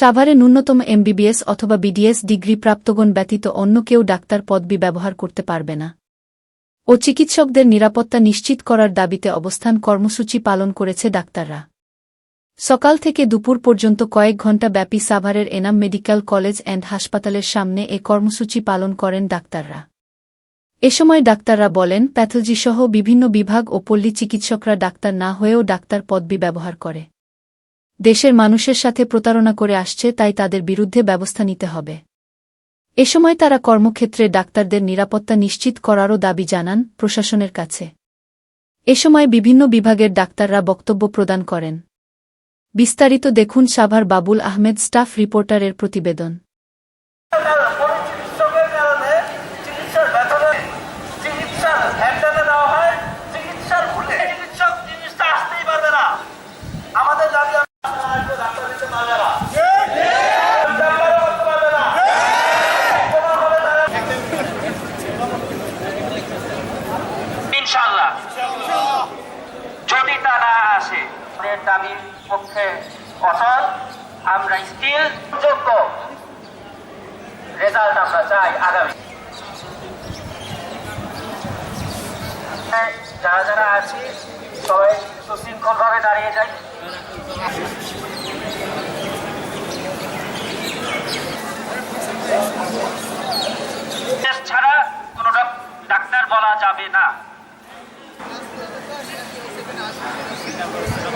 সাভারে ন্যূনতম এমবিবিএস অথবা বিডিএস ডিগ্রি প্রাপ্তগণ ব্যতীত অন্য কেউ ডাক্তার পদবি ব্যবহার করতে পারবে না। ও চিকিৎসকদের নিরাপত্তা নিশ্চিত করার দাবিতে অবস্থান কর্মসূচি পালন করেছে ডাক্তাররা। সকাল থেকে দুপুর পর্যন্ত কয়েক ঘণ্টা ব্যাপী সাভারের এনাম মেডিকেল কলেজ অ্যান্ড হাসপাতালের সামনে এ কর্মসূচি পালন করেন ডাক্তাররা। এ সময় ডাক্তাররা বলেন, প্যাথোলজিসহ বিভিন্ন বিভাগ ও পল্লী চিকিৎসকরা ডাক্তার না হয়েও ডাক্তার পদবি ব্যবহার করে। দেশের মানুষের সাথে প্রতারণা করে আসছে, তাই তাদের বিরুদ্ধে ব্যবস্থা নিতে হবে। এ সময় তারা কর্মক্ষেত্রে ডাক্তারদের নিরাপত্তা নিশ্চিত করারও দাবি জানান প্রশাসনের কাছে। এ সময় বিভিন্ন বিভাগের ডাক্তাররা বক্তব্য প্রদান করেন। বিস্তারিত দেখুন সাভার বাবুল আহমেদ, স্টাফ রিপোর্টারের প্রতিবেদন। আসে। দাবির পক্ষে অসল আমরা স্টিল যোগ্য। রেজাল্ট আমরা চাই আগামী। হ্যাঁ, যারা যারা আছি, সবাই সুশৃঙ্খল ভাবে দাঁড়িয়ে যাই। ছাড়া কোনটা ডাক্তার বলা যাবে না। numbers.